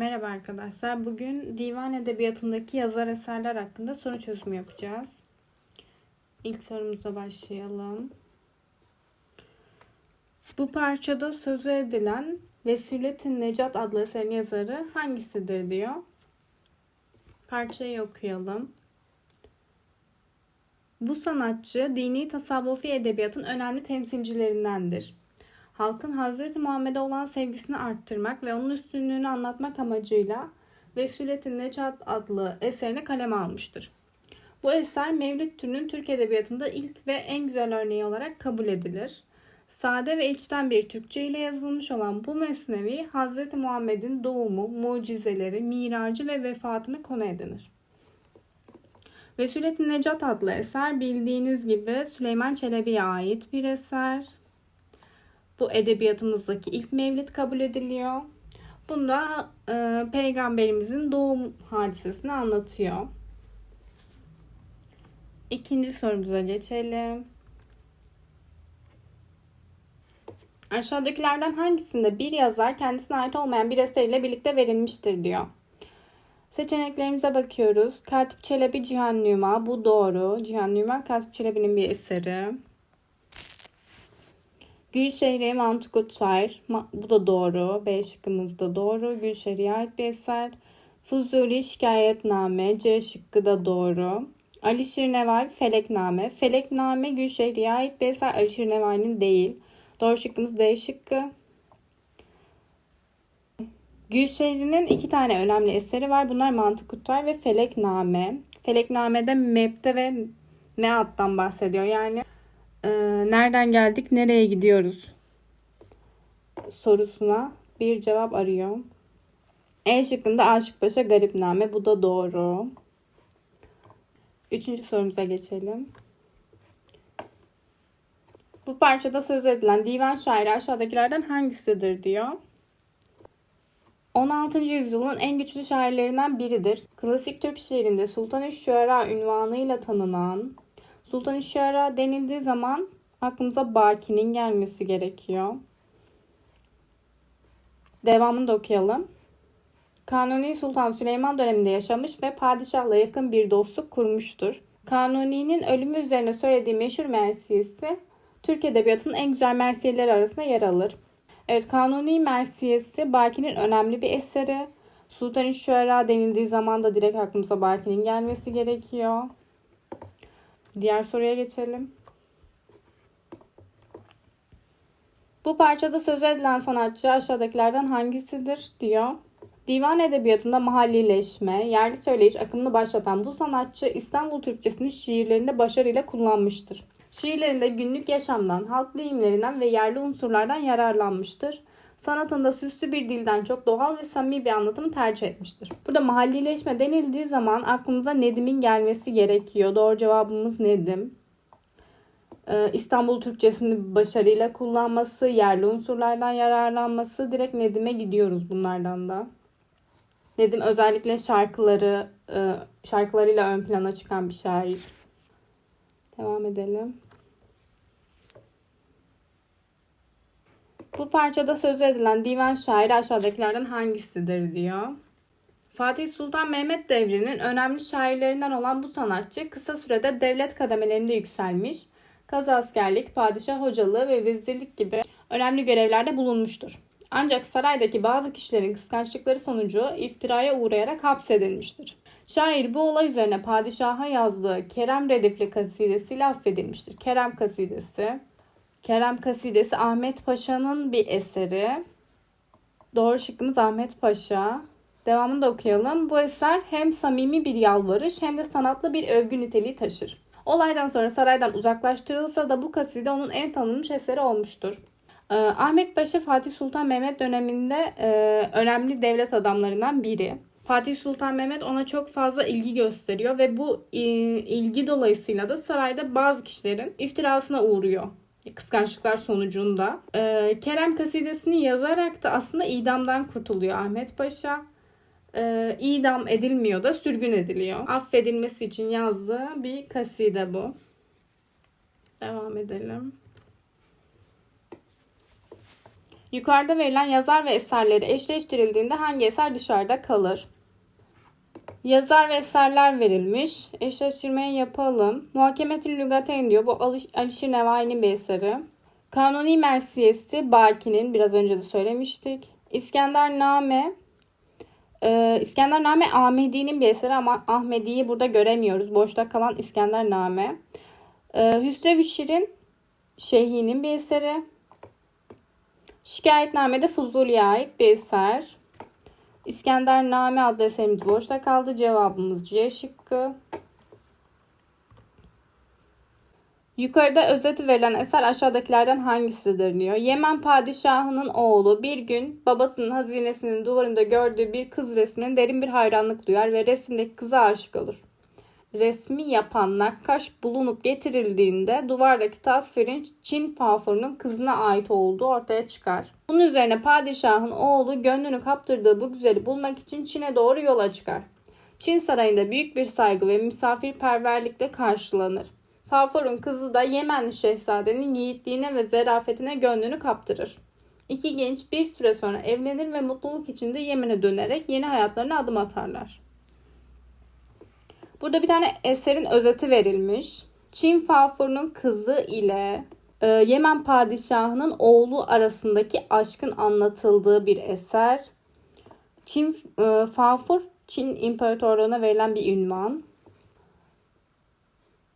Merhaba arkadaşlar. Bugün divan edebiyatındaki yazar eserler hakkında soru çözümü yapacağız. İlk sorumuza başlayalım. Bu parçada sözü edilen Vesilettin Necat adlı eserin yazarı hangisidir diyor. Parçayı okuyalım. Bu sanatçı dini tasavvufi edebiyatın önemli temsilcilerindendir halkın Hz. Muhammed'e olan sevgisini arttırmak ve onun üstünlüğünü anlatmak amacıyla Vesulettin Necat adlı eserini kaleme almıştır. Bu eser Mevlid türünün Türk Edebiyatı'nda ilk ve en güzel örneği olarak kabul edilir. Sade ve içten bir Türkçe ile yazılmış olan bu mesnevi Hz. Muhammed'in doğumu, mucizeleri, miracı ve vefatını konu edinir. Vesulettin Necat adlı eser bildiğiniz gibi Süleyman Çelebi'ye ait bir eser. Bu edebiyatımızdaki ilk mevlid kabul ediliyor. Bunda e, peygamberimizin doğum hadisesini anlatıyor. İkinci sorumuza geçelim. Aşağıdakilerden hangisinde bir yazar kendisine ait olmayan bir eseriyle birlikte verilmiştir diyor. Seçeneklerimize bakıyoruz. Katip Çelebi Cihan Nüma. Bu doğru. Cihan Nüma Katip Çelebi'nin bir eseri. Gülşehir'e Mantık Uçar. Bu da doğru. B şıkkımız da doğru. Gülşehir'e ait bir eser. Fuzuli Şikayetname. C şıkkı da doğru. Alişir Neval Felekname. Felekname Gülşehir'e ait bir eser. Alişir Neval'in değil. Doğru şıkkımız D şıkkı. Gülşehir'in iki tane önemli eseri var. Bunlar Mantık Kutay ve Felekname. Felekname'de mebde ve meattan bahsediyor. Yani e, nereden geldik, nereye gidiyoruz sorusuna bir cevap arıyor. E şıkkında Aşık Paşa Garipname. Bu da doğru. Üçüncü sorumuza geçelim. Bu parçada söz edilen divan şairi aşağıdakilerden hangisidir diyor. 16. yüzyılın en güçlü şairlerinden biridir. Klasik Türk şiirinde Sultan-ı Şuara ünvanıyla tanınan Sultan-ı Şuara denildiği zaman aklımıza Baki'nin gelmesi gerekiyor. Devamını da okuyalım. Kanuni Sultan Süleyman döneminde yaşamış ve padişahla yakın bir dostluk kurmuştur. Kanuni'nin ölümü üzerine söylediği meşhur mersiyesi Türk Edebiyatı'nın en güzel mersiyeleri arasında yer alır. Evet Kanuni Mersiyesi Baki'nin önemli bir eseri. Sultan-ı Şuara denildiği zaman da direkt aklımıza Baki'nin gelmesi gerekiyor. Diğer soruya geçelim. Bu parçada söz edilen sanatçı aşağıdakilerden hangisidir diyor. Divan edebiyatında mahallileşme, yerli söyleyiş akımını başlatan bu sanatçı İstanbul Türkçesini şiirlerinde başarıyla kullanmıştır. Şiirlerinde günlük yaşamdan, halk deyimlerinden ve yerli unsurlardan yararlanmıştır. Sanatında süslü bir dilden çok doğal ve samimi bir anlatımı tercih etmiştir. Burada mahallileşme denildiği zaman aklımıza Nedim'in gelmesi gerekiyor. Doğru cevabımız Nedim. Ee, İstanbul Türkçesini başarıyla kullanması, yerli unsurlardan yararlanması direkt Nedim'e gidiyoruz bunlardan da. Nedim özellikle şarkıları e, şarkılarıyla ön plana çıkan bir şair. Devam edelim. Bu parçada söz edilen divan şairi aşağıdakilerden hangisidir diyor. Fatih Sultan Mehmet devrinin önemli şairlerinden olan bu sanatçı kısa sürede devlet kademelerinde yükselmiş, kazaskerlik, padişah hocalığı ve vezirlik gibi önemli görevlerde bulunmuştur. Ancak saraydaki bazı kişilerin kıskançlıkları sonucu iftiraya uğrayarak hapsedilmiştir. Şair bu olay üzerine padişaha yazdığı Kerem Redifli kasidesiyle affedilmiştir. Kerem kasidesi Kerem Kasidesi Ahmet Paşa'nın bir eseri. Doğru şıkkımız Ahmet Paşa. Devamını da okuyalım. Bu eser hem samimi bir yalvarış hem de sanatlı bir övgü niteliği taşır. Olaydan sonra saraydan uzaklaştırılsa da bu kaside onun en tanınmış eseri olmuştur. Ee, Ahmet Paşa Fatih Sultan Mehmet döneminde e, önemli devlet adamlarından biri. Fatih Sultan Mehmet ona çok fazla ilgi gösteriyor ve bu e, ilgi dolayısıyla da sarayda bazı kişilerin iftirasına uğruyor kıskançlıklar sonucunda. Ee, Kerem kasidesini yazarak da aslında idamdan kurtuluyor Ahmet Paşa. Ee, idam edilmiyor da sürgün ediliyor. Affedilmesi için yazdığı bir kaside bu. Devam edelim. Yukarıda verilen yazar ve eserleri eşleştirildiğinde hangi eser dışarıda kalır? Yazar ve eserler verilmiş. Eşleştirmeyi yapalım. Muhakemetül Lügateyn diyor. Bu Aliş- Alişir Nevai'nin bir eseri. Kanuni Mersiyesi Barki'nin biraz önce de söylemiştik. İskendername ee, İskendername Ahmedi'nin bir eseri ama Ahmedi'yi burada göremiyoruz. Boşta kalan İskendername. Ee, Hüsrev-i Şirin Şeyhi'nin bir eseri. Şikayetname de Fuzuli'ye ait bir eser. İskendername adlı eserimiz boşta kaldı. Cevabımız C şıkkı. Yukarıda özeti verilen eser aşağıdakilerden hangisidir diyor. Yemen padişahının oğlu bir gün babasının hazinesinin duvarında gördüğü bir kız resmine derin bir hayranlık duyar ve resimdeki kıza aşık olur. Resmi yapan nakkaş bulunup getirildiğinde duvardaki tasvirin Çin fafurunun kızına ait olduğu ortaya çıkar. Bunun üzerine padişahın oğlu gönlünü kaptırdığı bu güzeli bulmak için Çin'e doğru yola çıkar. Çin sarayında büyük bir saygı ve misafirperverlikle karşılanır. Fafur'un kızı da Yemenli şehzadenin yiğitliğine ve zarafetine gönlünü kaptırır. İki genç bir süre sonra evlenir ve mutluluk içinde Yemen'e dönerek yeni hayatlarına adım atarlar. Burada bir tane eserin özeti verilmiş. Çin Fafur'un kızı ile e, Yemen padişahının oğlu arasındaki aşkın anlatıldığı bir eser. Çin e, Fafur Çin İmparatorluğu'na verilen bir ünvan.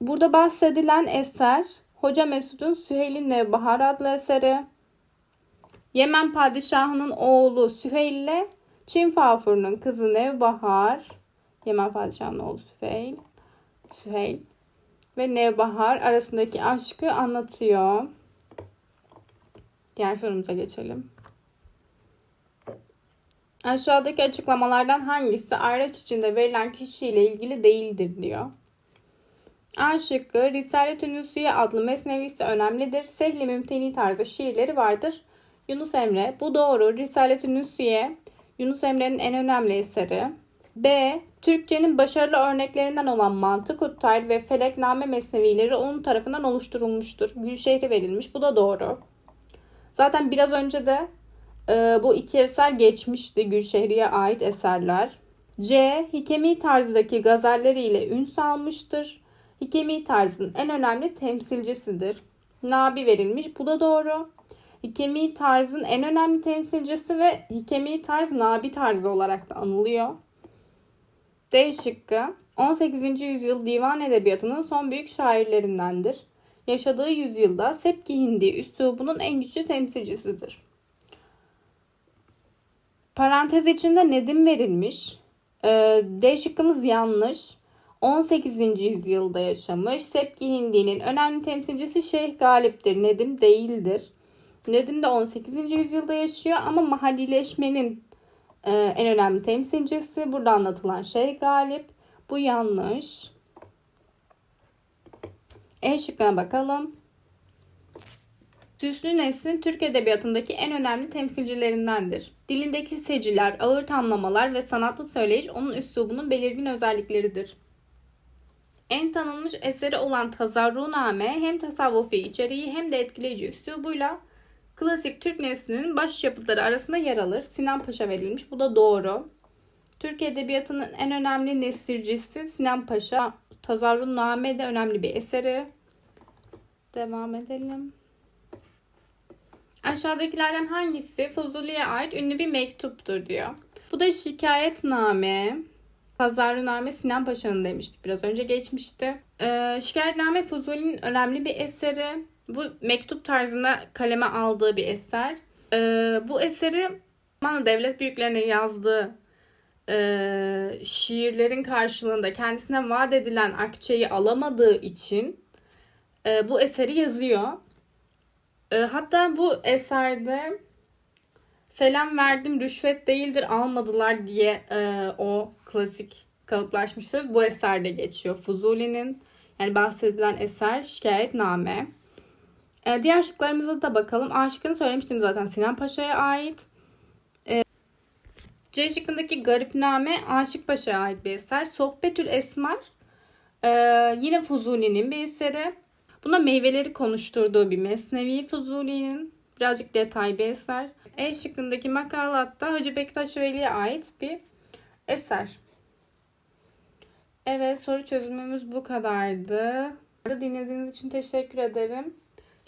Burada bahsedilen eser Hoca Mesud'un Süheyl'in Nevbahar adlı eseri. Yemen padişahının oğlu Süheyl ile Çin Fafur'un kızı Nevbahar, Yemen padişahının oğlu Süheyl, Süheyl ve Nevbahar arasındaki aşkı anlatıyor. Diğer sorumuza geçelim. Aşağıdaki açıklamalardan hangisi ayraç içinde verilen kişiyle ilgili değildir diyor. A şıkkı Risale-i Nüsiye adlı mesnevisi önemlidir. Sehli Mümteni tarzı şiirleri vardır. Yunus Emre. Bu doğru. Risale-i Nüsiye Yunus Emre'nin en önemli eseri. B. Türkçenin başarılı örneklerinden olan Mantık Uttayr ve Felekname mesnevileri onun tarafından oluşturulmuştur. Gülşehri verilmiş. Bu da doğru. Zaten biraz önce de e, bu iki eser geçmişti. Gülşehri'ye ait eserler. C. Hikemi tarzdaki gazelleriyle ün salmıştır. Hikemi tarzın en önemli temsilcisidir. Nabi verilmiş. Bu da doğru. Hikemi tarzın en önemli temsilcisi ve Hikemi tarz Nabi tarzı olarak da anılıyor. D şıkkı 18. yüzyıl divan edebiyatının son büyük şairlerindendir. Yaşadığı yüzyılda Sepki Hindi üslubunun en güçlü temsilcisidir. Parantez içinde Nedim verilmiş. Ee, D şıkkımız yanlış. 18. yüzyılda yaşamış. Sepki Hindi'nin önemli temsilcisi Şeyh Galip'tir. Nedim değildir. Nedim de 18. yüzyılda yaşıyor ama mahallileşmenin e, en önemli temsilcisi. Burada anlatılan Şeyh Galip. Bu yanlış. E şıkkına bakalım. Süslü Nesrin Türk Edebiyatı'ndaki en önemli temsilcilerindendir. Dilindeki seciler, ağır tamlamalar ve sanatlı söyleyiş onun üslubunun belirgin özellikleridir. En tanınmış eseri olan Tazarruname hem tasavvufi içeriği hem de etkileyici üslubuyla klasik Türk neslinin başyapıtları arasında yer alır. Sinan Paşa verilmiş. Bu da doğru. Türk Edebiyatı'nın en önemli nesircisi Sinan Paşa. Tazarrunname de önemli bir eseri. Devam edelim. Aşağıdakilerden hangisi Fuzuli'ye ait ünlü bir mektuptur diyor. Bu da şikayetname. Pazarname Sinan Paşa'nın demiştik. Biraz önce geçmişti. Ee, şikayetname Fuzuli'nin önemli bir eseri. Bu mektup tarzında kaleme aldığı bir eser. Ee, bu eseri Osmanlı devlet büyüklerine yazdığı e, şiirlerin karşılığında kendisine vaat edilen akçeyi alamadığı için e, bu eseri yazıyor. E, hatta bu eserde selam verdim rüşvet değildir almadılar diye e, o klasik kalıplaşmış söz bu eserde geçiyor. Fuzuli'nin yani bahsedilen eser şikayetname. E, diğer şıklarımıza da bakalım. A şıkkını söylemiştim zaten Sinan Paşa'ya ait. E, C şıkkındaki Garipname Aşık Paşa'ya ait bir eser. Sohbetül Esmar e, yine Fuzuli'nin bir eseri. Buna meyveleri konuşturduğu bir mesnevi Fuzuli'nin. Birazcık detay bir eser. E şıkkındaki makalatta Hacı Bektaş Veli'ye ait bir eser. Evet soru çözümümüz bu kadardı. Dinlediğiniz için teşekkür ederim.